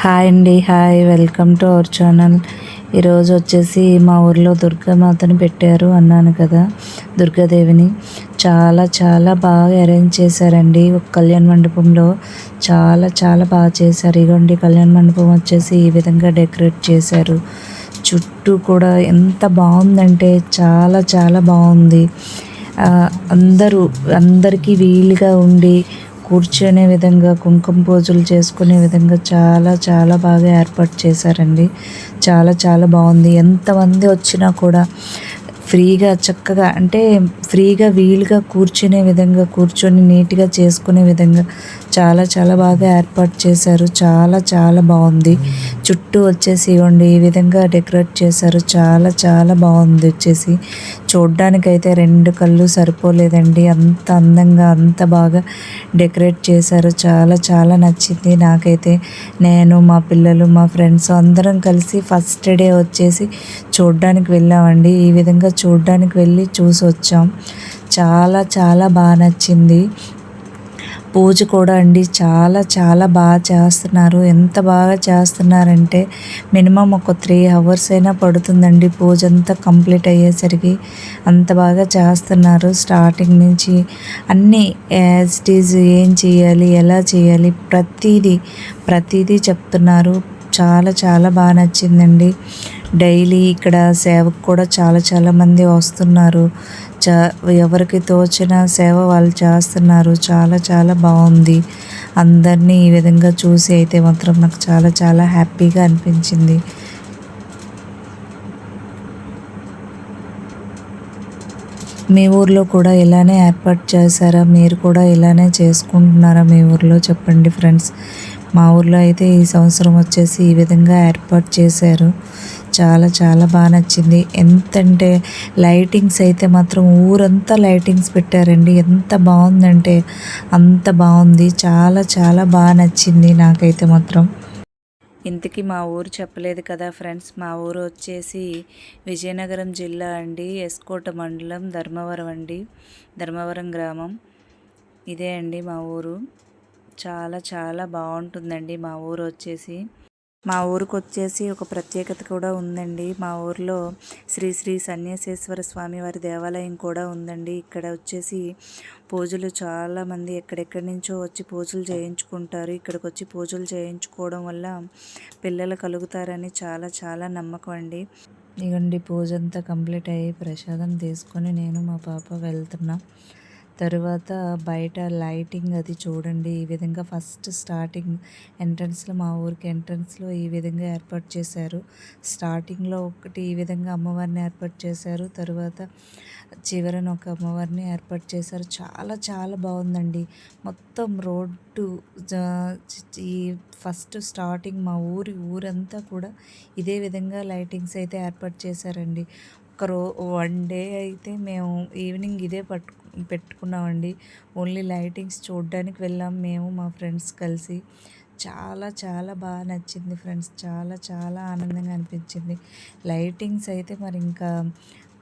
Hi అండి hi. Welcome to our channel. ఈరోజు వచ్చేసి మా ఊర్లో దుర్గామాతను పెట్టారు అన్నాను కదా దుర్గాదేవిని. చాలా చాలా బాగా అరేంజ్ చేశారండి. ఒక కళ్యాణ మండపంలో చాలా చాలా బాగా చేశారు. ఇగోండి కళ్యాణ మండపం వచ్చేసి ఈ విధంగా డెకరేట్ చేశారు. చుట్టూ కూడా ఎంత బాగుందంటే చాలా చాలా బాగుంది. అందరూ అందరికీ వీలుగా ఉండి కూర్చునే విధంగా కుంకుమ పూజలు చేసుకునే విధంగా చాలా చాలా బాగా ఏర్పాటు చేశారండి. చాలా చాలా బాగుంది. ఎంతమంది వచ్చినా కూడా ఫ్రీగా చక్కగా అంటే ఫ్రీగా వీలుగా కూర్చునే విధంగా కూర్చొని నీట్గా చేసుకునే విధంగా చాలా చాలా బాగా ఏర్పాటు చేశారు. చాలా చాలా బాగుంది. చుట్టూ వచ్చేసి ఇవ్వండి ఈ విధంగా డెకరేట్ చేశారు. చాలా చాలా బాగుంది వచ్చేసి. చూడ్డానికైతే రెండు కళ్ళు సరిపోలేదండి. అంత అందంగా అంత బాగా డెకరేట్ చేశారు. చాలా చాలా నచ్చింది నాకైతే. నేను మా పిల్లలు మా ఫ్రెండ్స్ అందరం కలిసి ఫస్ట్ డే వచ్చేసి చూడ్డానికి వెళ్ళామండి. ఈ విధంగా చూడ్డానికి వెళ్ళి చూసి వచ్చాం చాలా చాలా బాగా నచ్చింది. పూజ కూడా అండి. చాలా చాలా బాగా చేస్తున్నారు. ఎంత బాగా చేస్తున్నారంటే మినిమం ఒక త్రీ అవర్స్ అయినా పడుతుందండి పూజ అంతా కంప్లీట్ అయ్యేసరికి. అంత బాగా చేస్తున్నారు. స్టార్టింగ్ నుంచి అన్నీ యాజ్ ఇట్ ఈజ్ ఏం చేయాలి ఎలా చేయాలి ప్రతిదీ ప్రతిదీ చెప్తున్నారు. చాలా చాలా బాగా నచ్చిందండి. డైలీ ఇక్కడ సేవకు కూడా చాలా చాలా మంది వస్తున్నారు. చా ఎవరికి తోచిన సేవ వాళ్ళు చేస్తున్నారు. చాలా చాలా బాగుంది. అందరినీ ఈ విధంగా చూసి అయితే మాత్రం నాకు చాలా చాలా హ్యాపీగా అనిపించింది. మీ ఊర్లో కూడా ఇలానే ఏర్పాటు చేశారా? మీరు కూడా ఇలానే చేసుకుంటున్నారా? మీ ఊర్లో చెప్పండి ఫ్రెండ్స్. మా ఊర్లో అయితే ఈ సంవత్సరం వచ్చేసి ఈ విధంగా ఏర్పాటు చేశారు. చాలా చాలా బాగా నచ్చింది. ఎంతంటే లైటింగ్స్ అయితే మాత్రం ఊరంతా లైటింగ్స్ పెట్టారండి. ఎంత బాగుందంటే అంత బాగుంది. చాలా చాలా బాగా నచ్చింది నాకైతే మాత్రం. ఇంతకీ మా ఊరు చెప్పలేదు కదా ఫ్రెండ్స్. మా ఊరు వచ్చేసి విజయనగరం జిల్లా అండి. ఎస్కోట మండలం ధర్మవరం అండి. ధర్మవరం గ్రామం. ఇదే అండి మా ఊరు. చాలా చాలా బాగుంటుందండి మా ఊరు వచ్చేసి. మా ఊరికి వచ్చేసి ఒక ప్రత్యేకత కూడా ఉందండి. మా ఊర్లో శ్రీ శ్రీ సన్యాసేశ్వర స్వామి వారి దేవాలయం కూడా ఉందండి. ఇక్కడ వచ్చేసి పూజలు చాలామంది ఎక్కడెక్కడి నుంచో వచ్చి పూజలు చేయించుకుంటారు. ఇక్కడికి వచ్చి పూజలు చేయించుకోవడం వల్ల పిల్లలు కలుగుతారని చాలా చాలా నమ్మకం అండి. ఇగండి పూజ అంతా కంప్లీట్ అయ్యి ప్రసాదం తీసుకొని నేను మా పాప వెళ్తున్నాను తరువాత బయట లైటింగ్ అది చూడండి. ఈ విధంగా ఫస్ట్ స్టార్టింగ్ ఎంట్రన్స్లో మా ఊరికి ఎంట్రన్స్లో ఈ విధంగా ఏర్పాటు చేశారు. స్టార్టింగ్లో ఒకటి ఈ విధంగా అమ్మవారిని ఏర్పాటు చేశారు. తరువాత చివరన ఒక అమ్మవారిని ఏర్పాటు చేశారు. చాలా చాలా బాగుందండి. మొత్తం రోడ్డు ఈ ఫస్ట్ స్టార్టింగ్ మా ఊరి ఊరంతా కూడా ఇదే విధంగా లైటింగ్స్ అయితే ఏర్పాటు చేశారండి. ఒక రో వన్ డే అయితే మేము ఈవినింగ్ ఇదే పట్టుకు పెట్టుకున్నామండి. ఓన్లీ లైటింగ్స్ చూడడానికి వెళ్ళాం మేము మా ఫ్రెండ్స్ కలిసి. చాలా చాలా బాగా నచ్చింది ఫ్రెండ్స్. చాలా చాలా ఆనందంగా అనిపించింది. లైటింగ్స్ అయితే మరి ఇంకా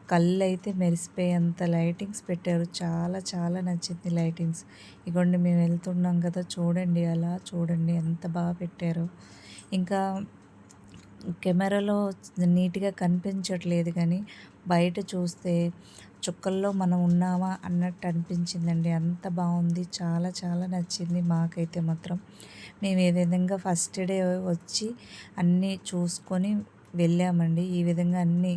కళ్ళు అయితే మెరిసిపోయేంత లైటింగ్స్ పెట్టారు. చాలా చాలా నచ్చింది లైటింగ్స్. ఇగోండి మేము వెళ్తున్నాం కదా చూడండి అలా చూడండి ఎంత బాగా పెట్టారో. ఇంకా కెమెరాలో నీట్గా కనిపించట్లేదు కానీ బయట చూస్తే చుక్కల్లో మనం ఉన్నామా అన్నట్టు అనిపించిందండి. అంత బాగుంది. చాలా చాలా నచ్చింది మాకైతే మాత్రం. మేము ఏ విధంగా ఫస్ట్ డే వచ్చి అన్నీ చూసుకొని వెళ్ళామండి. ఈ విధంగా అన్నీ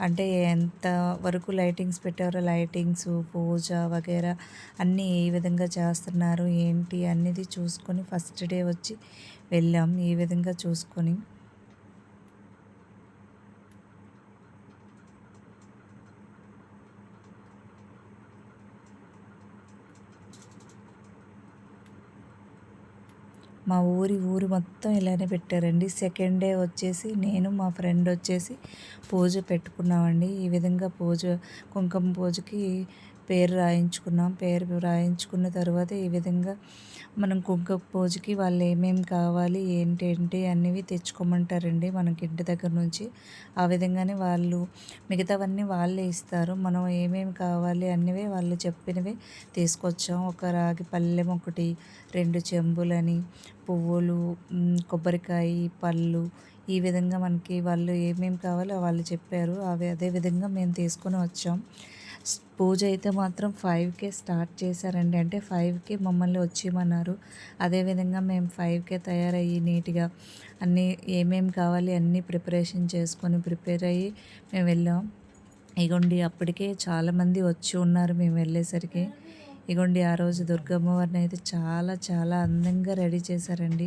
అంటే ఎంత వరకు లైటింగ్స్ పెట్టారో లైటింగ్స్ పూజ వగేరా అన్నీ ఏ విధంగా చేస్తున్నారు ఏంటి అనేది చూసుకొని ఫస్ట్ డే వచ్చి వెళ్ళాం. ఈ విధంగా చూసుకొని మా ఊరి ఊరు మొత్తం ఇలానే పెట్టారండి. సెకండ్ డే వచ్చేసి నేను మా ఫ్రెండ్ వచ్చేసి పూజ పెట్టుకున్నామండి. ఈ విధంగా పూజ కుంకుమ పూజకి పేరు రాయించుకున్నాం. పేరు రాయించుకున్న తర్వాత ఈ విధంగా మనం కుంకుమ పూజకి వాళ్ళు ఏమేమి కావాలి ఏంటేంటి అనేవి తెచ్చుకోమంటారండి మనకి ఇంటి దగ్గర నుంచి. ఆ విధంగానే వాళ్ళు మిగతావన్నీ వాళ్ళే ఇస్తారు. మనం ఏమేమి కావాలి అన్నవే వాళ్ళు చెప్పినవి తీసుకొచ్చాం. ఒక రాగి పళ్ళెం ఒకటి రెండు చెంబులని పువ్వులు కొబ్బరికాయ పళ్ళు ఈ విధంగా మనకి వాళ్ళు ఏమేమి కావాలో వాళ్ళు చెప్పారు. అవి అదే విధంగా మేము తీసుకొని వచ్చాం. పూజ అయితే మాత్రం ఫైవ్కే స్టార్ట్ చేశారండి. అంటే ఫైవ్కి మమ్మల్ని వచ్చేయమన్నారు. అదేవిధంగా మేము ఫైవ్కే తయారయ్యి నీట్గా అన్నీ ఏమేమి కావాలి అన్నీ ప్రిపరేషన్ చేసుకొని ప్రిపేర్ అయ్యి మేము వెళ్ళాం. ఇగోండి అప్పటికే చాలామంది వచ్చి ఉన్నారు. మేము వెళ్ళేసరికి ఇగోండి ఆ రోజు దుర్గమ్మ వారిని అయితే చాలా చాలా అందంగా రెడీ చేశారండి.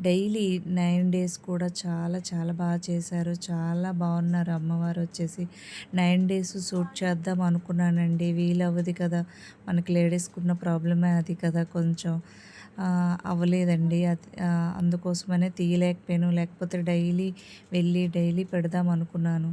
డైలీ నైన్ డేస్ కూడా చాలా చాలా బాగా చేశారు. చాలా బాగున్నారు అమ్మవారు వచ్చేసి. నైన్ డేస్ షూట్ చేద్దాం అనుకున్నానండి. వీలవ్వదు కదా. మనకి లేడీస్కున్న ప్రాబ్లమే అది కదా కొంచెం. అవ్వలేదండి. అది అందుకోసమనే తీయలేకపోయాను. లేకపోతే డైలీ వెళ్ళి డైలీ పెడదాం అనుకున్నాను.